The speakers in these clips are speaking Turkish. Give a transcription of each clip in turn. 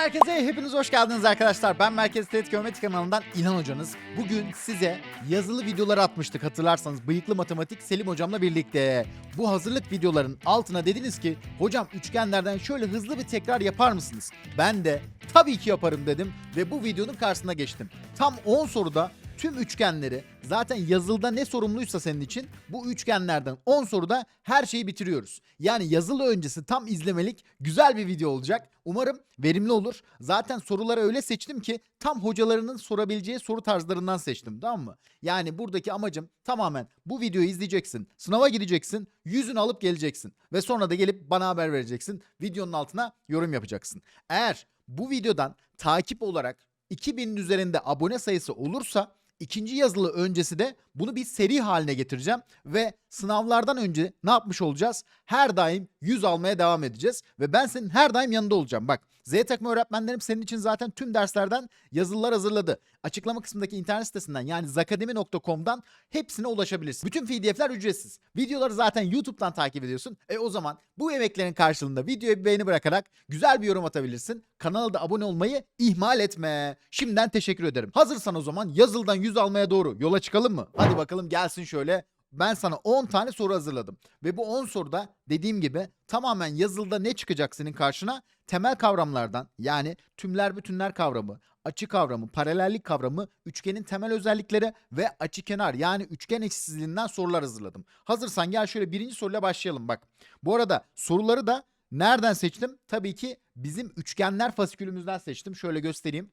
herkese, hepiniz hoş geldiniz arkadaşlar. Ben Merkez Tehdit Geometri kanalından İlhan Hocanız. Bugün size yazılı videoları atmıştık hatırlarsanız. Bıyıklı Matematik Selim Hocamla birlikte. Bu hazırlık videoların altına dediniz ki, hocam üçgenlerden şöyle hızlı bir tekrar yapar mısınız? Ben de tabii ki yaparım dedim ve bu videonun karşısına geçtim. Tam 10 soruda tüm üçgenleri zaten yazılıda ne sorumluysa senin için bu üçgenlerden 10 soruda her şeyi bitiriyoruz. Yani yazılı öncesi tam izlemelik güzel bir video olacak. Umarım verimli olur. Zaten soruları öyle seçtim ki tam hocalarının sorabileceği soru tarzlarından seçtim tamam mı? Yani buradaki amacım tamamen bu videoyu izleyeceksin. Sınava gideceksin. Yüzünü alıp geleceksin. Ve sonra da gelip bana haber vereceksin. Videonun altına yorum yapacaksın. Eğer bu videodan takip olarak 2000'in üzerinde abone sayısı olursa ikinci yazılı öncesi de bunu bir seri haline getireceğim ve sınavlardan önce ne yapmış olacağız? Her daim 100 almaya devam edeceğiz ve ben senin her daim yanında olacağım. Bak Z takımı öğretmenlerim senin için zaten tüm derslerden yazılılar hazırladı. Açıklama kısmındaki internet sitesinden yani zakademi.com'dan hepsine ulaşabilirsin. Bütün pdf'ler ücretsiz. Videoları zaten YouTube'dan takip ediyorsun. E o zaman bu emeklerin karşılığında videoya bir beğeni bırakarak güzel bir yorum atabilirsin. Kanala da abone olmayı ihmal etme. Şimdiden teşekkür ederim. Hazırsan o zaman yazıldan 100 almaya doğru yola çıkalım mı? Hadi bakalım gelsin şöyle ben sana 10 tane soru hazırladım. Ve bu 10 soruda dediğim gibi tamamen yazılıda ne çıkacak senin karşına? Temel kavramlardan yani tümler bütünler kavramı, açı kavramı, paralellik kavramı, üçgenin temel özellikleri ve açı kenar yani üçgen eşitsizliğinden sorular hazırladım. Hazırsan gel şöyle birinci soruyla başlayalım bak. Bu arada soruları da nereden seçtim? Tabii ki bizim üçgenler fasikülümüzden seçtim. Şöyle göstereyim.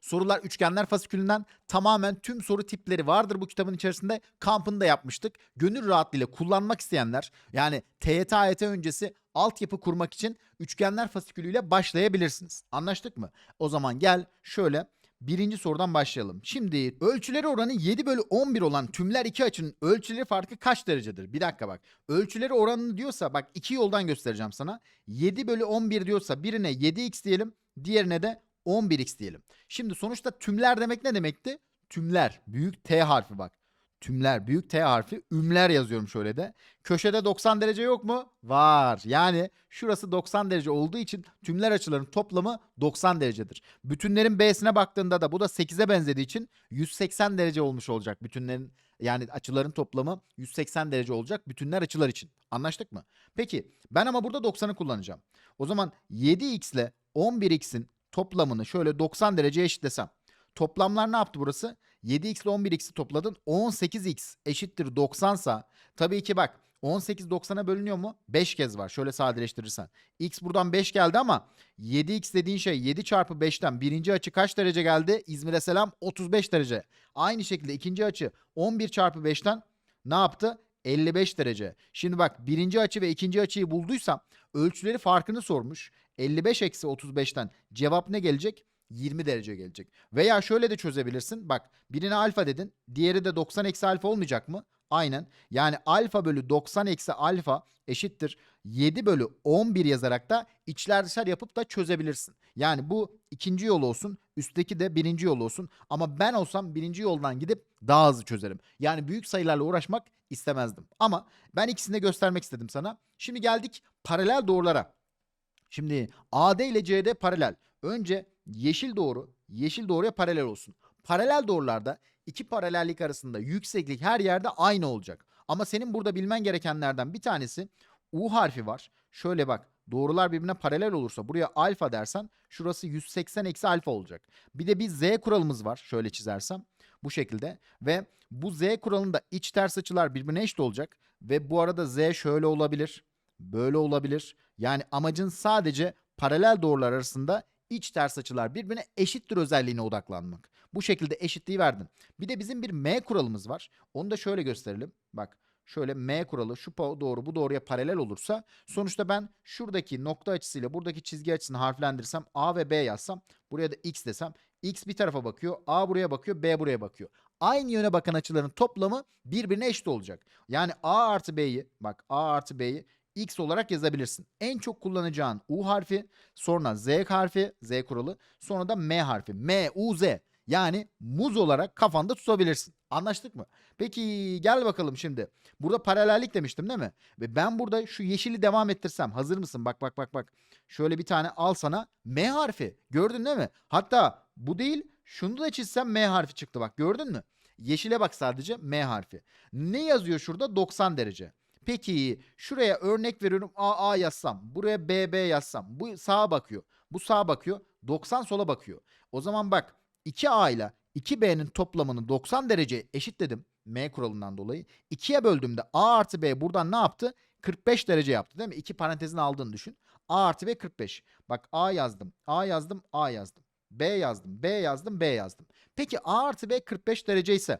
Sorular üçgenler fasikülünden tamamen tüm soru tipleri vardır bu kitabın içerisinde. Kampını da yapmıştık. Gönül rahatlığıyla kullanmak isteyenler yani TYT AYT öncesi altyapı kurmak için üçgenler fasikülüyle başlayabilirsiniz. Anlaştık mı? O zaman gel şöyle birinci sorudan başlayalım. Şimdi ölçüleri oranı 7 bölü 11 olan tümler iki açının ölçüleri farkı kaç derecedir? Bir dakika bak. Ölçüleri oranını diyorsa bak iki yoldan göstereceğim sana. 7 bölü 11 diyorsa birine 7x diyelim. Diğerine de 11x diyelim. Şimdi sonuçta tümler demek ne demekti? Tümler. Büyük T harfi bak. Tümler. Büyük T harfi. Ümler yazıyorum şöyle de. Köşede 90 derece yok mu? Var. Yani şurası 90 derece olduğu için tümler açıların toplamı 90 derecedir. Bütünlerin B'sine baktığında da bu da 8'e benzediği için 180 derece olmuş olacak. Bütünlerin yani açıların toplamı 180 derece olacak bütünler açılar için. Anlaştık mı? Peki ben ama burada 90'ı kullanacağım. O zaman 7x ile 11x'in toplamını şöyle 90 dereceye eşitlesem. Toplamlar ne yaptı burası? 7x ile 11x'i topladın. 18x eşittir 90 sa tabii ki bak 18 90'a bölünüyor mu? 5 kez var. Şöyle sadeleştirirsen. X buradan 5 geldi ama 7x dediğin şey 7 çarpı 5'ten birinci açı kaç derece geldi? İzmir'e selam 35 derece. Aynı şekilde ikinci açı 11 çarpı 5'ten ne yaptı? 55 derece. Şimdi bak birinci açı ve ikinci açıyı bulduysam ölçüleri farkını sormuş. 55 eksi 35'ten cevap ne gelecek? 20 derece gelecek. Veya şöyle de çözebilirsin. Bak birine alfa dedin. Diğeri de 90 eksi alfa olmayacak mı? Aynen. Yani alfa bölü 90 eksi alfa eşittir. 7 bölü 11 yazarak da içler dışlar yapıp da çözebilirsin. Yani bu ikinci yol olsun. Üstteki de birinci yol olsun. Ama ben olsam birinci yoldan gidip daha hızlı çözerim. Yani büyük sayılarla uğraşmak istemezdim. Ama ben ikisini de göstermek istedim sana. Şimdi geldik paralel doğrulara. Şimdi AD ile CD paralel. Önce yeşil doğru, yeşil doğruya paralel olsun. Paralel doğrularda iki paralellik arasında yükseklik her yerde aynı olacak. Ama senin burada bilmen gerekenlerden bir tanesi U harfi var. Şöyle bak doğrular birbirine paralel olursa buraya alfa dersen şurası 180 eksi alfa olacak. Bir de bir Z kuralımız var şöyle çizersem bu şekilde ve bu Z kuralında iç ters açılar birbirine eşit olacak ve bu arada Z şöyle olabilir böyle olabilir. Yani amacın sadece paralel doğrular arasında iç ters açılar birbirine eşittir özelliğine odaklanmak. Bu şekilde eşitliği verdin. Bir de bizim bir M kuralımız var. Onu da şöyle gösterelim. Bak şöyle M kuralı şu doğru bu doğruya paralel olursa sonuçta ben şuradaki nokta açısıyla buradaki çizgi açısını harflendirsem A ve B yazsam buraya da X desem X bir tarafa bakıyor A buraya bakıyor B buraya bakıyor. Aynı yöne bakan açıların toplamı birbirine eşit olacak. Yani A artı B'yi bak A artı B'yi X olarak yazabilirsin. En çok kullanacağın U harfi, sonra Z harfi, Z kuralı, sonra da M harfi. M, U, Z. Yani muz olarak kafanda tutabilirsin. Anlaştık mı? Peki gel bakalım şimdi. Burada paralellik demiştim değil mi? Ve ben burada şu yeşili devam ettirsem hazır mısın? Bak bak bak bak. Şöyle bir tane al sana M harfi. Gördün değil mi? Hatta bu değil şunu da çizsem M harfi çıktı bak gördün mü? Yeşile bak sadece M harfi. Ne yazıyor şurada? 90 derece. Peki şuraya örnek veriyorum AA yazsam. Buraya BB yazsam. Bu sağa bakıyor. Bu sağa bakıyor. 90 sola bakıyor. O zaman bak 2A ile 2B'nin toplamını 90 derece eşitledim. M kuralından dolayı. 2'ye böldüğümde A artı B buradan ne yaptı? 45 derece yaptı değil mi? İki parantezin aldığını düşün. A artı B 45. Bak A yazdım. A yazdım. A yazdım. B yazdım. B yazdım. B yazdım. Peki A artı B 45 derece ise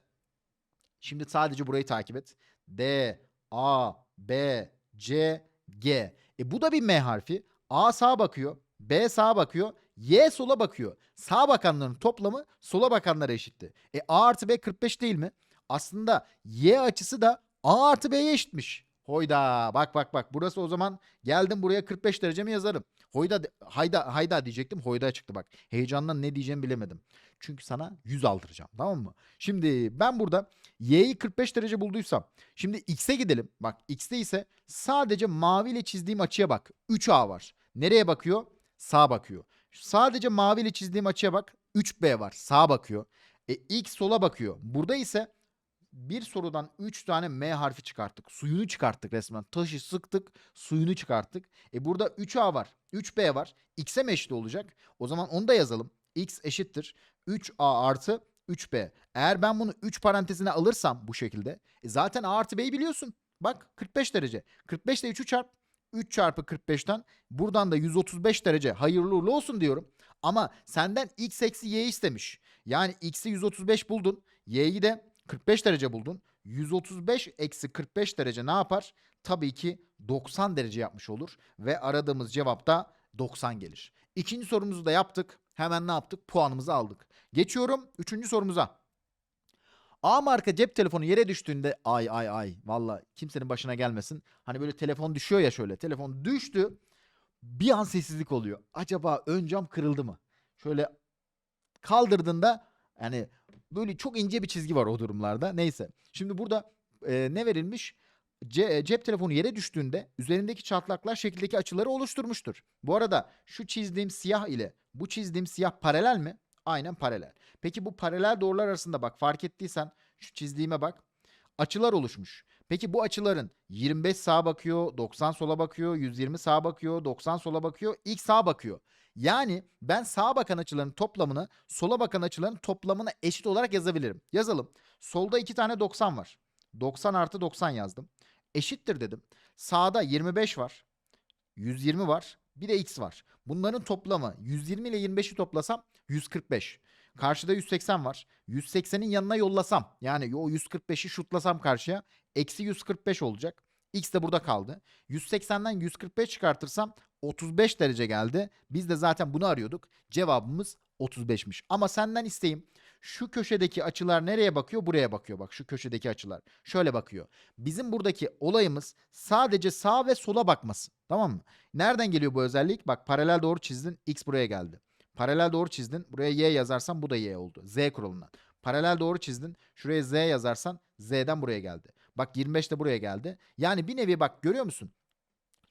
şimdi sadece burayı takip et. D, A, B, C, G. E bu da bir M harfi. A sağa bakıyor. B sağa bakıyor. Y sola bakıyor. Sağ bakanların toplamı sola bakanlara eşitti. E A artı B 45 değil mi? Aslında Y açısı da A artı B'ye eşitmiş. Hoyda bak bak bak burası o zaman geldim buraya 45 derece mi yazarım. Hoyda hayda hayda diyecektim hoyda çıktı bak. Heyecandan ne diyeceğimi bilemedim. Çünkü sana 100 aldıracağım tamam mı? Şimdi ben burada y'yi 45 derece bulduysam şimdi x'e gidelim. Bak x'te ise sadece maviyle çizdiğim açıya bak. 3a var. Nereye bakıyor? Sağa bakıyor. Sadece maviyle çizdiğim açıya bak. 3b var. Sağa bakıyor. E, x sola bakıyor. Burada ise bir sorudan 3 tane M harfi çıkarttık. Suyunu çıkarttık resmen. Taşı sıktık, suyunu çıkarttık. E burada 3A var, 3B var. X'e mi eşit olacak? O zaman onu da yazalım. X eşittir 3A artı 3B. Eğer ben bunu 3 parantezine alırsam bu şekilde e zaten A artı B'yi biliyorsun. Bak 45 derece. 45 ile 3'ü çarp. 3 çarpı 45'ten buradan da 135 derece hayırlı uğurlu olsun diyorum. Ama senden x eksi y istemiş. Yani x'i 135 buldun. Y'yi de 45 derece buldun. 135 eksi 45 derece ne yapar? Tabii ki 90 derece yapmış olur. Ve aradığımız cevap da 90 gelir. İkinci sorumuzu da yaptık. Hemen ne yaptık? Puanımızı aldık. Geçiyorum üçüncü sorumuza. A marka cep telefonu yere düştüğünde ay ay ay valla kimsenin başına gelmesin. Hani böyle telefon düşüyor ya şöyle telefon düştü bir an sessizlik oluyor. Acaba ön cam kırıldı mı? Şöyle kaldırdığında yani böyle çok ince bir çizgi var o durumlarda. Neyse. Şimdi burada e, ne verilmiş? Ce- cep telefonu yere düştüğünde üzerindeki çatlaklar şekildeki açıları oluşturmuştur. Bu arada şu çizdiğim siyah ile bu çizdiğim siyah paralel mi? Aynen paralel. Peki bu paralel doğrular arasında bak fark ettiysen şu çizdiğime bak. Açılar oluşmuş. Peki bu açıların 25 sağa bakıyor, 90 sola bakıyor, 120 sağa bakıyor, 90 sola bakıyor, x sağa bakıyor. Yani ben sağa bakan açıların toplamını sola bakan açıların toplamına eşit olarak yazabilirim. Yazalım. Solda iki tane 90 var. 90 artı 90 yazdım. Eşittir dedim. Sağda 25 var. 120 var. Bir de x var. Bunların toplamı 120 ile 25'i toplasam 145. Karşıda 180 var. 180'in yanına yollasam yani o 145'i şutlasam karşıya eksi 145 olacak. X de burada kaldı. 180'den 145 çıkartırsam 35 derece geldi. Biz de zaten bunu arıyorduk. Cevabımız 35'miş. Ama senden isteğim şu köşedeki açılar nereye bakıyor? Buraya bakıyor. Bak şu köşedeki açılar. Şöyle bakıyor. Bizim buradaki olayımız sadece sağ ve sola bakması. Tamam mı? Nereden geliyor bu özellik? Bak paralel doğru çizdin. X buraya geldi. Paralel doğru çizdin. Buraya Y yazarsan bu da Y oldu. Z kuralından. Paralel doğru çizdin. Şuraya Z yazarsan Z'den buraya geldi. Bak 25 de buraya geldi. Yani bir nevi bak görüyor musun?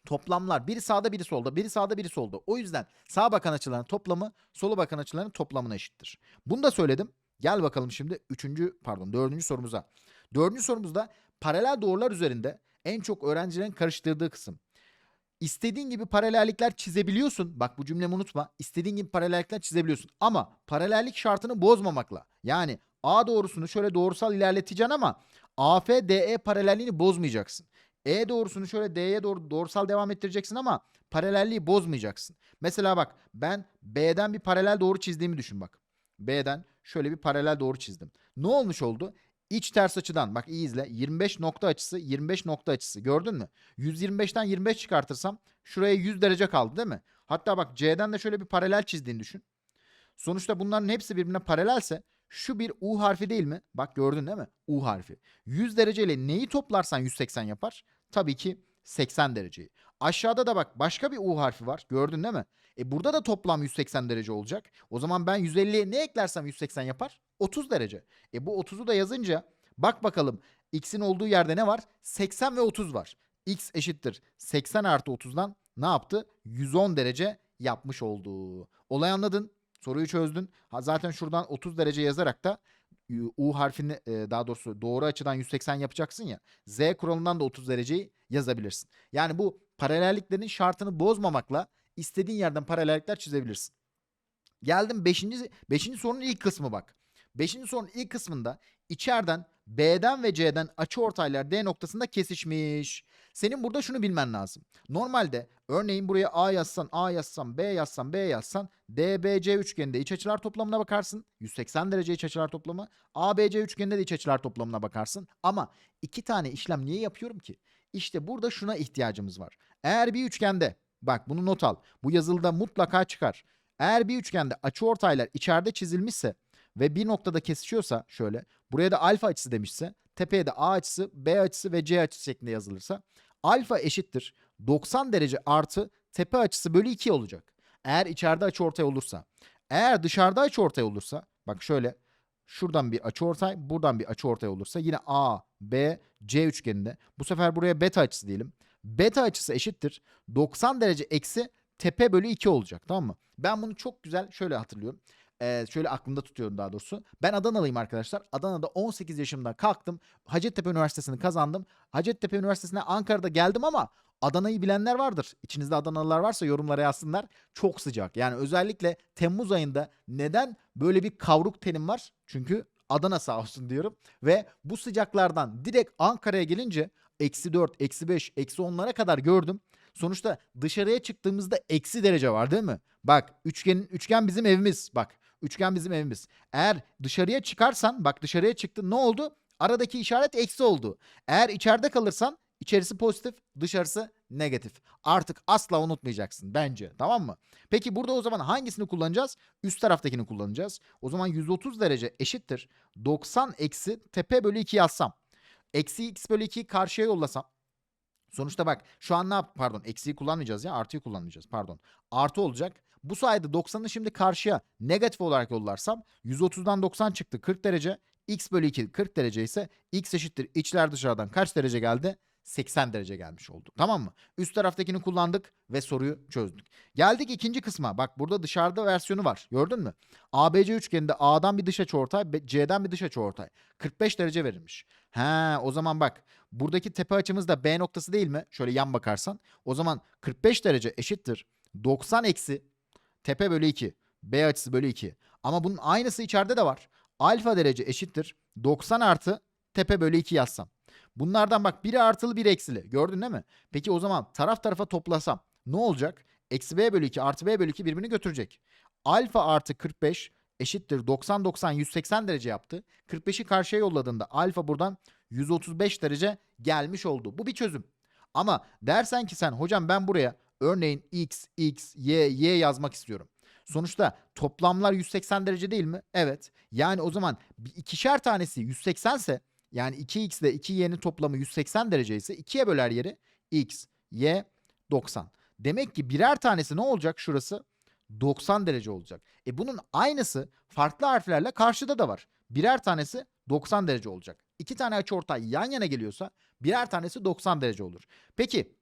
Toplamlar biri sağda biri solda, biri sağda biri solda. O yüzden sağa bakan açıların toplamı sola bakan açıların toplamına eşittir. Bunu da söyledim. Gel bakalım şimdi üçüncü pardon dördüncü sorumuza. Dördüncü sorumuzda paralel doğrular üzerinde en çok öğrencilerin karıştırdığı kısım. İstediğin gibi paralellikler çizebiliyorsun. Bak bu cümlemi unutma. İstediğin gibi paralellikler çizebiliyorsun. Ama paralellik şartını bozmamakla. Yani A doğrusunu şöyle doğrusal ilerleteceksin ama AFDE paralelliğini bozmayacaksın. E doğrusunu şöyle D'ye doğru doğrusal devam ettireceksin ama paralelliği bozmayacaksın. Mesela bak ben B'den bir paralel doğru çizdiğimi düşün bak. B'den şöyle bir paralel doğru çizdim. Ne olmuş oldu? İç ters açıdan bak iyi izle. 25 nokta açısı 25 nokta açısı gördün mü? 125'ten 25 çıkartırsam şuraya 100 derece kaldı değil mi? Hatta bak C'den de şöyle bir paralel çizdiğini düşün. Sonuçta bunların hepsi birbirine paralelse şu bir U harfi değil mi? Bak gördün değil mi? U harfi. 100 derece ile neyi toplarsan 180 yapar? Tabii ki 80 dereceyi. Aşağıda da bak başka bir U harfi var. Gördün değil mi? E burada da toplam 180 derece olacak. O zaman ben 150'ye ne eklersem 180 yapar? 30 derece. E bu 30'u da yazınca bak bakalım x'in olduğu yerde ne var? 80 ve 30 var. x eşittir 80 artı 30'dan ne yaptı? 110 derece yapmış oldu. Olay anladın. Soruyu çözdün. Ha, zaten şuradan 30 derece yazarak da U harfini e, daha doğrusu doğru açıdan 180 yapacaksın ya. Z kuralından da 30 dereceyi yazabilirsin. Yani bu paralelliklerin şartını bozmamakla istediğin yerden paralellikler çizebilirsin. Geldim 5. 5. sorunun ilk kısmı bak. 5. sorunun ilk kısmında içeriden B'den ve C'den açı ortaylar D noktasında kesişmiş. Senin burada şunu bilmen lazım. Normalde örneğin buraya A yazsan, A yazsan, B yazsan, B yazsan DBC üçgeninde iç açılar toplamına bakarsın. 180 derece iç açılar toplamı. ABC üçgeninde de iç açılar toplamına bakarsın. Ama iki tane işlem niye yapıyorum ki? İşte burada şuna ihtiyacımız var. Eğer bir üçgende, bak bunu not al. Bu yazılıda mutlaka çıkar. Eğer bir üçgende açı ortaylar içeride çizilmişse ve bir noktada kesişiyorsa şöyle buraya da alfa açısı demişse tepeye de A açısı, B açısı ve C açısı şeklinde yazılırsa alfa eşittir 90 derece artı tepe açısı bölü 2 olacak. Eğer içeride açı ortay olursa. Eğer dışarıda açı ortay olursa bak şöyle şuradan bir açı ortay buradan bir açı ortay olursa yine A, B, C üçgeninde bu sefer buraya beta açısı diyelim. Beta açısı eşittir 90 derece eksi tepe bölü 2 olacak tamam mı? Ben bunu çok güzel şöyle hatırlıyorum. Ee, şöyle aklımda tutuyorum daha doğrusu. Ben Adanalıyım arkadaşlar. Adana'da 18 yaşımda kalktım. Hacettepe Üniversitesi'ni kazandım. Hacettepe Üniversitesi'ne Ankara'da geldim ama Adana'yı bilenler vardır. İçinizde Adanalılar varsa yorumlara yazsınlar. Çok sıcak. Yani özellikle Temmuz ayında neden böyle bir kavruk tenim var? Çünkü Adana sağ olsun diyorum. Ve bu sıcaklardan direkt Ankara'ya gelince eksi 4, eksi 5, eksi 10'lara kadar gördüm. Sonuçta dışarıya çıktığımızda eksi derece var değil mi? Bak üçgen, üçgen bizim evimiz. Bak üçgen bizim evimiz. Eğer dışarıya çıkarsan bak dışarıya çıktın ne oldu? Aradaki işaret eksi oldu. Eğer içeride kalırsan içerisi pozitif dışarısı negatif. Artık asla unutmayacaksın bence tamam mı? Peki burada o zaman hangisini kullanacağız? Üst taraftakini kullanacağız. O zaman 130 derece eşittir. 90 eksi tepe bölü 2 yazsam. Eksi x bölü 2'yi karşıya yollasam. Sonuçta bak şu an ne yap? Pardon eksiği kullanmayacağız ya artıyı kullanmayacağız pardon. Artı olacak. Bu sayede 90'ı şimdi karşıya negatif olarak yollarsam 130'dan 90 çıktı 40 derece. x bölü 2 40 derece ise x eşittir içler dışarıdan kaç derece geldi? 80 derece gelmiş oldu. Tamam mı? Üst taraftakini kullandık ve soruyu çözdük. Geldik ikinci kısma. Bak burada dışarıda versiyonu var. Gördün mü? ABC üçgeninde A'dan bir dış açıortay, C'den bir dış açıortay. 45 derece verilmiş. He, o zaman bak buradaki tepe açımız da B noktası değil mi? Şöyle yan bakarsan. O zaman 45 derece eşittir. 90 eksi tepe bölü 2. B açısı bölü 2. Ama bunun aynısı içeride de var. Alfa derece eşittir. 90 artı tepe bölü 2 yazsam. Bunlardan bak biri artılı biri eksili. Gördün değil mi? Peki o zaman taraf tarafa toplasam ne olacak? Eksi b bölü 2 artı b bölü 2 birbirini götürecek. Alfa artı 45 eşittir 90 90 180 derece yaptı. 45'i karşıya yolladığında alfa buradan 135 derece gelmiş oldu. Bu bir çözüm. Ama dersen ki sen hocam ben buraya örneğin x, x, y, y yazmak istiyorum. Sonuçta toplamlar 180 derece değil mi? Evet. Yani o zaman ikişer tanesi 180 ise yani 2x ile 2y'nin toplamı 180 derece ise 2'ye böler yeri x, y 90. Demek ki birer tanesi ne olacak şurası? 90 derece olacak. E bunun aynısı farklı harflerle karşıda da var. Birer tanesi 90 derece olacak. İki tane açıortay yan yana geliyorsa birer tanesi 90 derece olur. Peki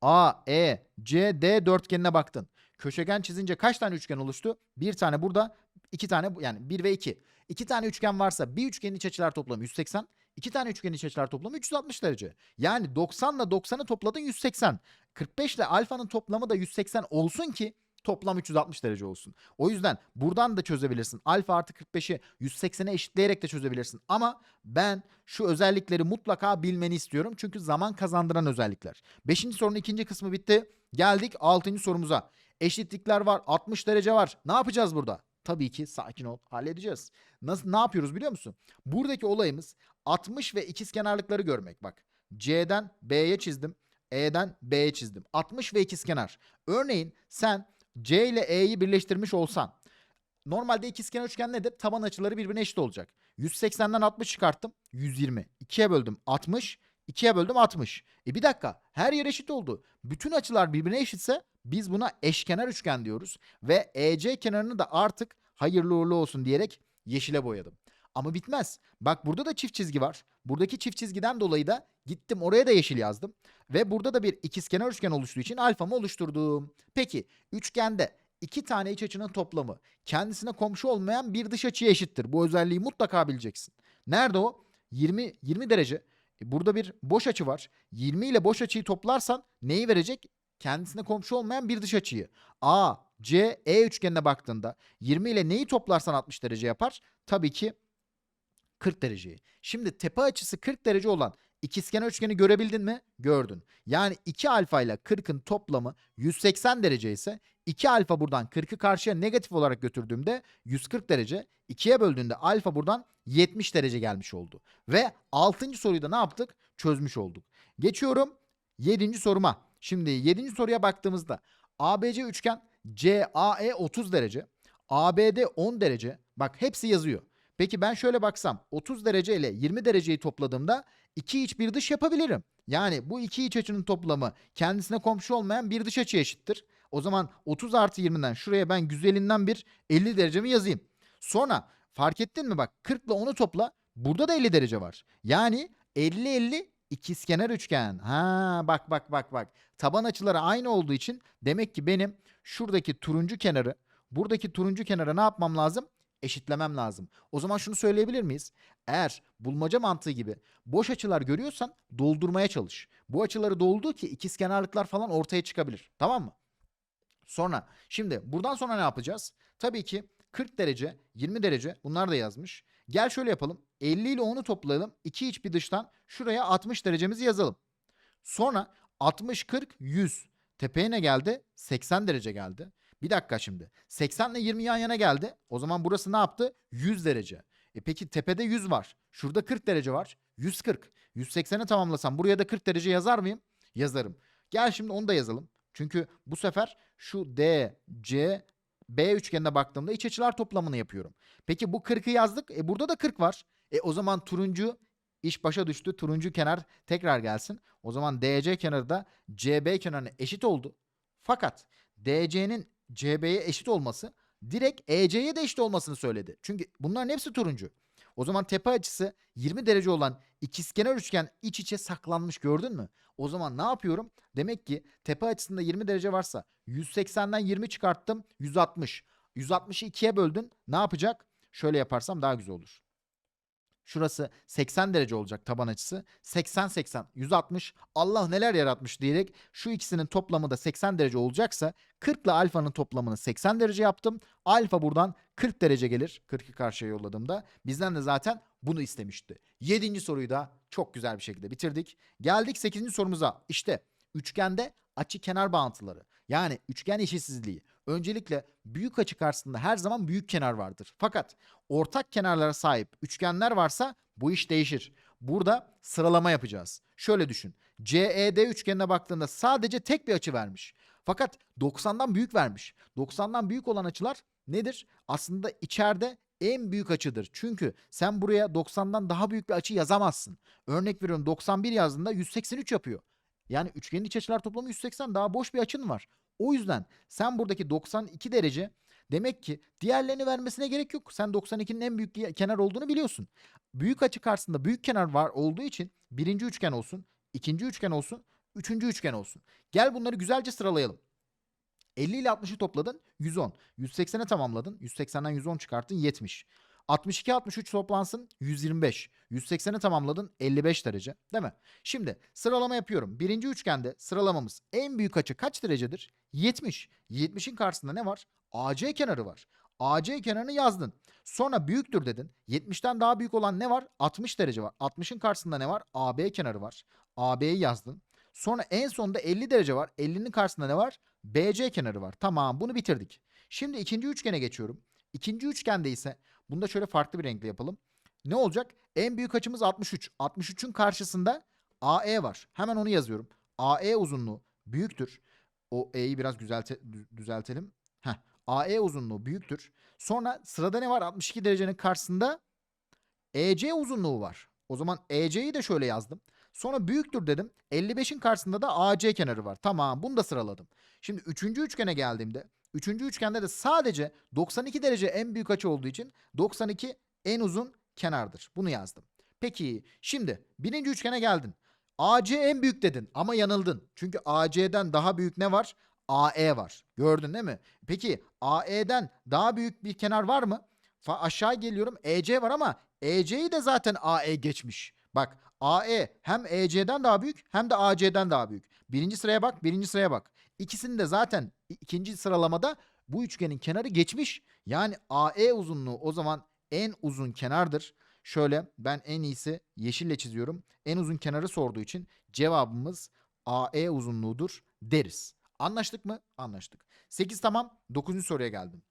A, E, C, D dörtgenine baktın. Köşegen çizince kaç tane üçgen oluştu? Bir tane burada, iki tane yani 1 ve 2. İki tane üçgen varsa bir üçgenin iç açılar toplamı 180. iki tane üçgenin iç açılar toplamı 360 derece. Yani 90 ile 90'ı topladın 180. 45 ile alfanın toplamı da 180 olsun ki toplam 360 derece olsun. O yüzden buradan da çözebilirsin. Alfa artı 45'i 180'e eşitleyerek de çözebilirsin. Ama ben şu özellikleri mutlaka bilmeni istiyorum. Çünkü zaman kazandıran özellikler. Beşinci sorunun ikinci kısmı bitti. Geldik altıncı sorumuza. Eşitlikler var, 60 derece var. Ne yapacağız burada? Tabii ki sakin ol, halledeceğiz. Nasıl ne yapıyoruz biliyor musun? Buradaki olayımız 60 ve ikizkenarlıkları görmek bak. C'den B'ye çizdim. E'den B'ye çizdim. 60 ve ikizkenar. Örneğin sen C ile E'yi birleştirmiş olsan normalde ikizkenar üçgen nedir? Taban açıları birbirine eşit olacak. 180'den 60 çıkarttım. 120. 2'ye böldüm 60. 2'ye böldüm 60. E bir dakika her yer eşit oldu. Bütün açılar birbirine eşitse biz buna eşkenar üçgen diyoruz. Ve EC kenarını da artık hayırlı uğurlu olsun diyerek yeşile boyadım. Ama bitmez. Bak burada da çift çizgi var. Buradaki çift çizgiden dolayı da gittim oraya da yeşil yazdım. Ve burada da bir ikizkenar üçgen oluştuğu için alfamı oluşturdum. Peki üçgende iki tane iç açının toplamı kendisine komşu olmayan bir dış açıya eşittir. Bu özelliği mutlaka bileceksin. Nerede o? 20 20 derece. E, Burada bir boş açı var. 20 ile boş açıyı toplarsan neyi verecek? Kendisine komşu olmayan bir dış açıyı. A, C, E üçgenine baktığında 20 ile neyi toplarsan 60 derece yapar? Tabii ki 40 dereceyi. Şimdi tepe açısı 40 derece olan ikizkenar üçgeni görebildin mi? Gördün. Yani 2 alfa ile 40'ın toplamı 180 derece ise 2 alfa buradan 40'ı karşıya negatif olarak götürdüğümde 140 derece. 2'ye böldüğünde alfa buradan 70 derece gelmiş oldu. Ve 6. soruyu da ne yaptık? Çözmüş olduk. Geçiyorum 7. soruma. Şimdi 7. soruya baktığımızda ABC üçgen CAE 30 derece, ABD 10 derece. Bak hepsi yazıyor. Peki ben şöyle baksam 30 derece ile 20 dereceyi topladığımda iki iç bir dış yapabilirim. Yani bu iki iç açının toplamı kendisine komşu olmayan bir dış açı eşittir. O zaman 30 artı 20'den şuraya ben güzelinden bir 50 derecemi yazayım. Sonra fark ettin mi bak 40 ile 10'u topla burada da 50 derece var. Yani 50-50 ikizkenar üçgen. Ha bak bak bak bak. Taban açıları aynı olduğu için demek ki benim şuradaki turuncu kenarı buradaki turuncu kenara ne yapmam lazım? Eşitlemem lazım. O zaman şunu söyleyebilir miyiz? Eğer bulmaca mantığı gibi boş açılar görüyorsan doldurmaya çalış. Bu açıları doldur ki ikizkenarlıklar falan ortaya çıkabilir. Tamam mı? Sonra şimdi buradan sonra ne yapacağız? Tabii ki 40 derece, 20 derece bunlar da yazmış. Gel şöyle yapalım. 50 ile 10'u toplayalım. İki iç bir dıştan şuraya 60 derecemizi yazalım. Sonra 60, 40, 100. Tepeye ne geldi? 80 derece geldi. Bir dakika şimdi. 80 ile 20 yan yana geldi. O zaman burası ne yaptı? 100 derece. E peki tepede 100 var. Şurada 40 derece var. 140. 180'i tamamlasam buraya da 40 derece yazar mıyım? Yazarım. Gel şimdi onu da yazalım. Çünkü bu sefer şu D, C, B üçgenine baktığımda iç açılar toplamını yapıyorum. Peki bu 40'ı yazdık. E burada da 40 var. E o zaman turuncu iş başa düştü. Turuncu kenar tekrar gelsin. O zaman DC kenarı da CB kenarına eşit oldu. Fakat DC'nin CB'ye eşit olması direkt EC'ye de eşit olmasını söyledi. Çünkü bunların hepsi turuncu. O zaman tepe açısı 20 derece olan ikizkenar üçgen iç içe saklanmış gördün mü? O zaman ne yapıyorum? Demek ki tepe açısında 20 derece varsa 180'den 20 çıkarttım 160. 160'ı 2'ye böldün ne yapacak? Şöyle yaparsam daha güzel olur. Şurası 80 derece olacak taban açısı. 80 80 160 Allah neler yaratmış diyerek şu ikisinin toplamı da 80 derece olacaksa 40 ile alfanın toplamını 80 derece yaptım. Alfa buradan 40 derece gelir. 40'ı karşıya yolladığımda. Bizden de zaten bunu istemişti. 7. soruyu da çok güzel bir şekilde bitirdik. Geldik 8. sorumuza. İşte üçgende açı kenar bağıntıları. Yani üçgen eşitsizliği. Öncelikle büyük açı karşısında her zaman büyük kenar vardır. Fakat ortak kenarlara sahip üçgenler varsa bu iş değişir. Burada sıralama yapacağız. Şöyle düşün. CED üçgenine baktığında sadece tek bir açı vermiş. Fakat 90'dan büyük vermiş. 90'dan büyük olan açılar nedir? Aslında içeride en büyük açıdır. Çünkü sen buraya 90'dan daha büyük bir açı yazamazsın. Örnek veriyorum 91 yazdığında 183 yapıyor. Yani üçgenin iç açılar toplamı 180 daha boş bir açın var. O yüzden sen buradaki 92 derece demek ki diğerlerini vermesine gerek yok. Sen 92'nin en büyük kenar olduğunu biliyorsun. Büyük açı karşısında büyük kenar var olduğu için birinci üçgen olsun, ikinci üçgen olsun, üçüncü üçgen olsun. Gel bunları güzelce sıralayalım. 50 ile 60'ı topladın 110. 180'e tamamladın. 180'den 110 çıkarttın 70. 62 63 toplansın 125. 180'i tamamladın 55 derece değil mi? Şimdi sıralama yapıyorum. Birinci üçgende sıralamamız en büyük açı kaç derecedir? 70. 70'in karşısında ne var? AC kenarı var. AC kenarını yazdın. Sonra büyüktür dedin. 70'ten daha büyük olan ne var? 60 derece var. 60'ın karşısında ne var? AB kenarı var. AB'yi yazdın. Sonra en sonunda 50 derece var. 50'nin karşısında ne var? BC kenarı var. Tamam bunu bitirdik. Şimdi ikinci üçgene geçiyorum. İkinci üçgende ise bunu da şöyle farklı bir renkle yapalım. Ne olacak? En büyük açımız 63. 63'ün karşısında AE var. Hemen onu yazıyorum. AE uzunluğu büyüktür. O E'yi biraz güzelte, dü- düzeltelim. Heh. AE uzunluğu büyüktür. Sonra sırada ne var? 62 derecenin karşısında EC uzunluğu var. O zaman EC'yi de şöyle yazdım. Sonra büyüktür dedim. 55'in karşısında da AC kenarı var. Tamam bunu da sıraladım. Şimdi üçüncü üçgene geldiğimde üçüncü üçgende de sadece 92 derece en büyük açı olduğu için 92 en uzun kenardır. Bunu yazdım. Peki şimdi birinci üçgene geldin. AC en büyük dedin ama yanıldın. Çünkü AC'den daha büyük ne var? AE var. Gördün değil mi? Peki AE'den daha büyük bir kenar var mı? Fa aşağı geliyorum. EC var ama EC'yi de zaten AE geçmiş. Bak AE hem EC'den daha büyük hem de AC'den daha büyük. Birinci sıraya bak, birinci sıraya bak. İkisini de zaten ikinci sıralamada bu üçgenin kenarı geçmiş. Yani AE uzunluğu o zaman en uzun kenardır. Şöyle ben en iyisi yeşille çiziyorum. En uzun kenarı sorduğu için cevabımız AE uzunluğudur deriz. Anlaştık mı? Anlaştık. 8 tamam. 9. soruya geldim.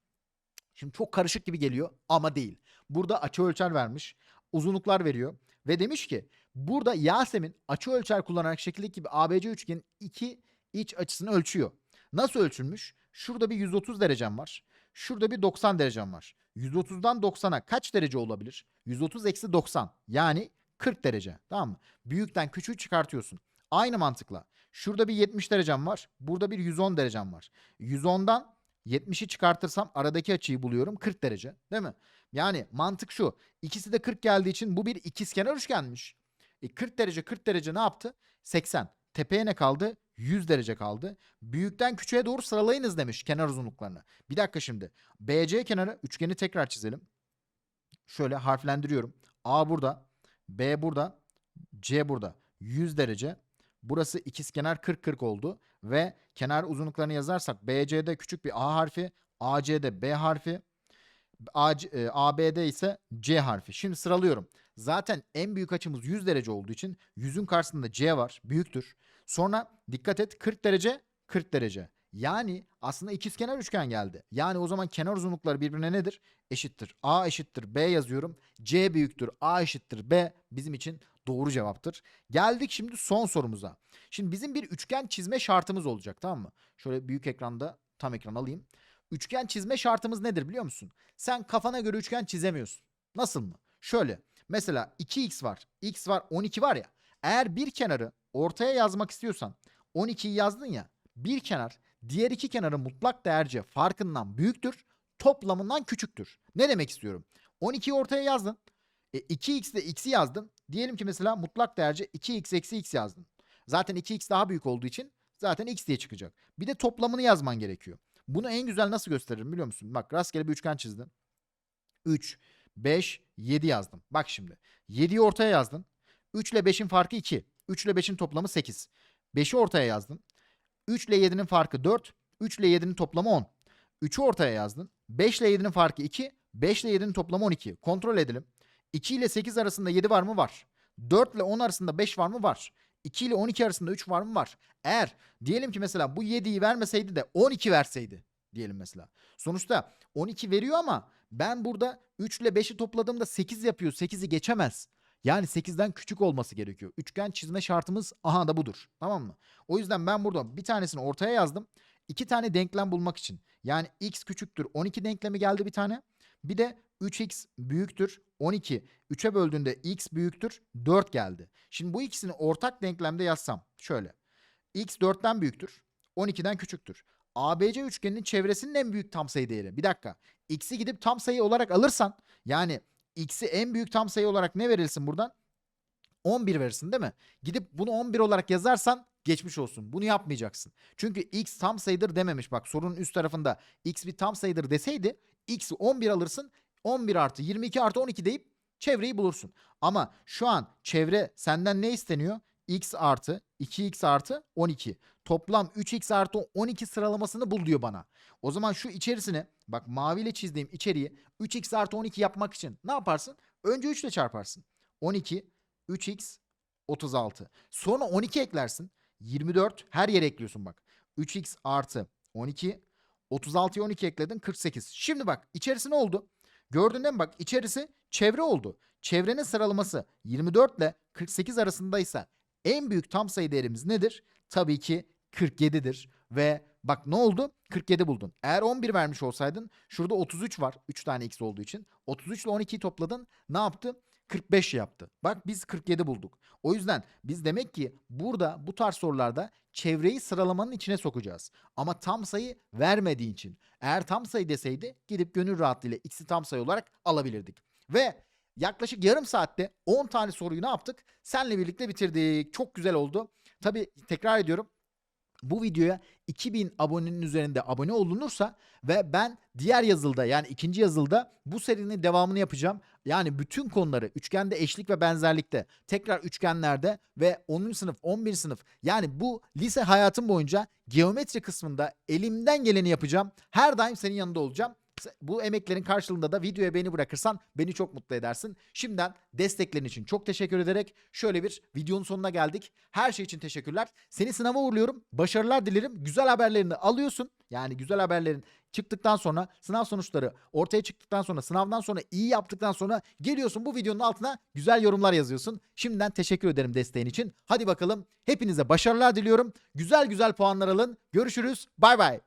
Şimdi çok karışık gibi geliyor ama değil. Burada açı ölçer vermiş. Uzunluklar veriyor. Ve demiş ki burada Yasemin açı ölçer kullanarak şekildeki gibi ABC üçgenin iki iç açısını ölçüyor. Nasıl ölçülmüş? Şurada bir 130 derecem var. Şurada bir 90 derecem var. 130'dan 90'a kaç derece olabilir? 130 eksi 90 yani 40 derece. Tamam mı? Büyükten küçüğü çıkartıyorsun. Aynı mantıkla. Şurada bir 70 derecem var. Burada bir 110 derecem var. 110'dan 70'i çıkartırsam aradaki açıyı buluyorum 40 derece. Değil mi? Yani mantık şu. İkisi de 40 geldiği için bu bir ikizkenar üçgenmiş. E 40 derece 40 derece ne yaptı? 80. Tepeye ne kaldı? 100 derece kaldı. Büyükten küçüğe doğru sıralayınız demiş kenar uzunluklarını. Bir dakika şimdi. BC kenarı üçgeni tekrar çizelim. Şöyle harflendiriyorum. A burada. B burada. C burada. 100 derece. Burası ikizkenar 40-40 oldu. Ve kenar uzunluklarını yazarsak BC'de küçük bir A harfi. AC'de B harfi. AB'de ise C harfi. Şimdi sıralıyorum. Zaten en büyük açımız 100 derece olduğu için 100'ün karşısında C var. Büyüktür. Sonra dikkat et 40 derece 40 derece. Yani aslında ikizkenar üçgen geldi. Yani o zaman kenar uzunlukları birbirine nedir? Eşittir. A eşittir B yazıyorum. C büyüktür. A eşittir B bizim için doğru cevaptır. Geldik şimdi son sorumuza. Şimdi bizim bir üçgen çizme şartımız olacak tamam mı? Şöyle büyük ekranda tam ekran alayım. Üçgen çizme şartımız nedir biliyor musun? Sen kafana göre üçgen çizemiyorsun. Nasıl mı? Şöyle mesela 2x var. x var 12 var ya. Eğer bir kenarı ortaya yazmak istiyorsan 12'yi yazdın ya. Bir kenar diğer iki kenarın mutlak değerce farkından büyüktür. Toplamından küçüktür. Ne demek istiyorum? 12'yi ortaya yazdın. E, 2x ile x'i yazdın. Diyelim ki mesela mutlak değerce 2x eksi x yazdın. Zaten 2x daha büyük olduğu için zaten x diye çıkacak. Bir de toplamını yazman gerekiyor. Bunu en güzel nasıl gösteririm biliyor musun? Bak rastgele bir üçgen çizdim. 3, 5, 7 yazdım. Bak şimdi. 7'yi ortaya yazdın. 3 ile 5'in farkı 2. 3 ile 5'in toplamı 8. 5'i ortaya yazdın. 3 ile 7'nin farkı 4. 3 ile 7'nin toplamı 10. 3'ü ortaya yazdın. 5 ile 7'nin farkı 2. 5 ile 7'nin toplamı 12. Kontrol edelim. 2 ile 8 arasında 7 var mı? Var. 4 ile 10 arasında 5 var mı? Var. 2 ile 12 arasında 3 var mı? Var. Eğer diyelim ki mesela bu 7'yi vermeseydi de 12 verseydi diyelim mesela. Sonuçta 12 veriyor ama ben burada 3 ile 5'i topladığımda 8 yapıyor. 8'i geçemez. Yani 8'den küçük olması gerekiyor. Üçgen çizme şartımız aha da budur. Tamam mı? O yüzden ben burada bir tanesini ortaya yazdım. İki tane denklem bulmak için. Yani x küçüktür 12 denklemi geldi bir tane. Bir de 3x büyüktür 12. 3'e böldüğünde x büyüktür 4 geldi. Şimdi bu ikisini ortak denklemde yazsam şöyle. x 4'ten büyüktür 12'den küçüktür. ABC üçgeninin çevresinin en büyük tam sayı değeri. Bir dakika. X'i gidip tam sayı olarak alırsan yani x'i en büyük tam sayı olarak ne verilsin buradan? 11 verirsin değil mi? Gidip bunu 11 olarak yazarsan geçmiş olsun. Bunu yapmayacaksın. Çünkü x tam sayıdır dememiş. Bak sorunun üst tarafında x bir tam sayıdır deseydi x'i 11 alırsın. 11 artı 22 artı 12 deyip çevreyi bulursun. Ama şu an çevre senden ne isteniyor? x artı 2x artı 12. Toplam 3x artı 12 sıralamasını bul diyor bana. O zaman şu içerisine bak maviyle çizdiğim içeriği 3x artı 12 yapmak için ne yaparsın? Önce 3 ile çarparsın. 12, 3x, 36. Sonra 12 eklersin. 24 her yere ekliyorsun bak. 3x artı 12, 36'ya 12 ekledin 48. Şimdi bak içerisi ne oldu? Gördün mi bak içerisi çevre oldu. Çevrenin sıralaması 24 ile 48 arasındaysa en büyük tam sayı değerimiz nedir? Tabii ki 47'dir. Ve bak ne oldu? 47 buldun. Eğer 11 vermiş olsaydın şurada 33 var. 3 tane x olduğu için. 33 ile 12'yi topladın. Ne yaptı? 45 yaptı. Bak biz 47 bulduk. O yüzden biz demek ki burada bu tarz sorularda çevreyi sıralamanın içine sokacağız. Ama tam sayı vermediği için. Eğer tam sayı deseydi gidip gönül rahatlığıyla x'i tam sayı olarak alabilirdik. Ve yaklaşık yarım saatte 10 tane soruyu ne yaptık? Senle birlikte bitirdik. Çok güzel oldu. Tabii tekrar ediyorum. Bu videoya 2000 abonenin üzerinde abone olunursa ve ben diğer yazılda yani ikinci yazılda bu serinin devamını yapacağım. Yani bütün konuları üçgende eşlik ve benzerlikte tekrar üçgenlerde ve 10. sınıf 11. sınıf yani bu lise hayatım boyunca geometri kısmında elimden geleni yapacağım. Her daim senin yanında olacağım. Bu emeklerin karşılığında da videoya beni bırakırsan beni çok mutlu edersin. Şimdiden desteklerin için çok teşekkür ederek şöyle bir videonun sonuna geldik. Her şey için teşekkürler. Seni sınava uğurluyorum. Başarılar dilerim. Güzel haberlerini alıyorsun. Yani güzel haberlerin çıktıktan sonra sınav sonuçları ortaya çıktıktan sonra sınavdan sonra iyi yaptıktan sonra geliyorsun bu videonun altına güzel yorumlar yazıyorsun. Şimdiden teşekkür ederim desteğin için. Hadi bakalım hepinize başarılar diliyorum. Güzel güzel puanlar alın. Görüşürüz. Bay bay.